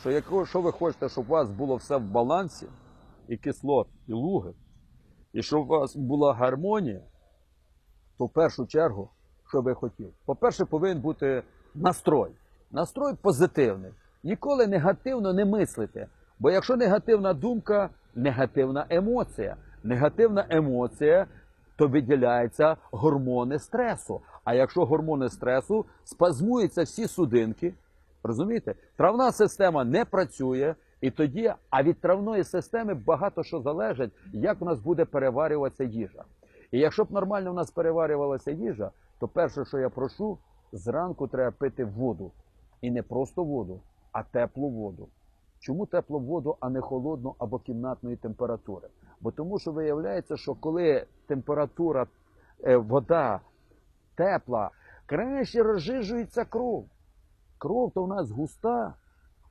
що якщо ви хочете, щоб у вас було все в балансі, і кислот, і луги, і щоб у вас була гармонія, то в першу чергу, що ви хотіли? По-перше, повинен бути настрой. Настрой позитивний. Ніколи негативно не мислите. Бо якщо негативна думка, негативна емоція. Негативна емоція, то виділяються гормони стресу. А якщо гормони стресу, спазмуються всі судинки, розумієте? Травна система не працює, і тоді, а від травної системи багато що залежить, як у нас буде переварюватися їжа. І якщо б нормально в нас переварювалася їжа, то перше, що я прошу, зранку треба пити воду. І не просто воду, а теплу воду. Чому теплу воду, а не холодну або кімнатної температури? Бо тому, що виявляється, що коли температура е, вода тепла, краще розжижується кров. Кров то в нас густа,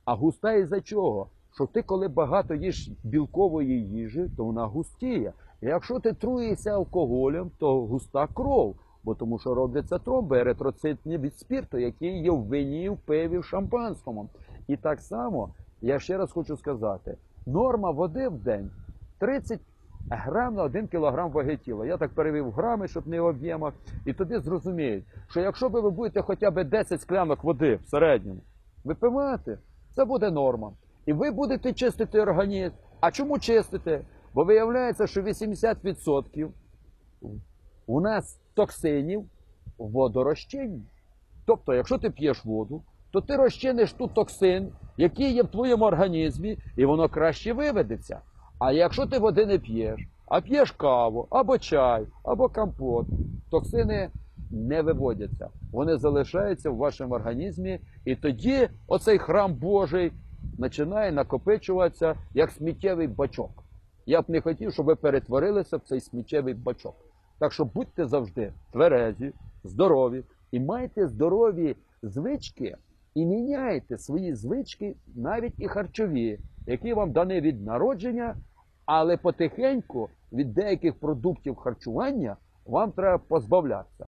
а густа із-за чого? Що ти, коли багато їш білкової їжі, то вона густіє. Якщо ти труїшся алкоголем, то густа кров. Бо тому що робляться тромби еритроцитні від спірту, які є в вині, в пиві, в шампанському. І так само, я ще раз хочу сказати, норма води в день 30 грам на 1 кілограм ваги тіла. Я так перевів грами, щоб не в об'ємах. І тоді зрозуміють, що якщо ви будете хоча б 10 склянок води в середньому випивати, це буде норма. І ви будете чистити організм. А чому чистити? Бо виявляється, що 80% у нас токсинів в водорозчинні. Тобто, якщо ти п'єш воду, то ти розчиниш ту токсин, який є в твоєму організмі, і воно краще виведеться. А якщо ти води не п'єш, а п'єш каву, або чай, або компот, токсини не виводяться. Вони залишаються в вашому організмі, і тоді оцей храм Божий починає накопичуватися як сміттєвий бачок. Я б не хотів, щоб ви перетворилися в цей сміттєвий бачок. Так що будьте завжди тверезі, здорові і майте здорові звички, і міняйте свої звички, навіть і харчові, які вам дані від народження, але потихеньку від деяких продуктів харчування вам треба позбавлятися.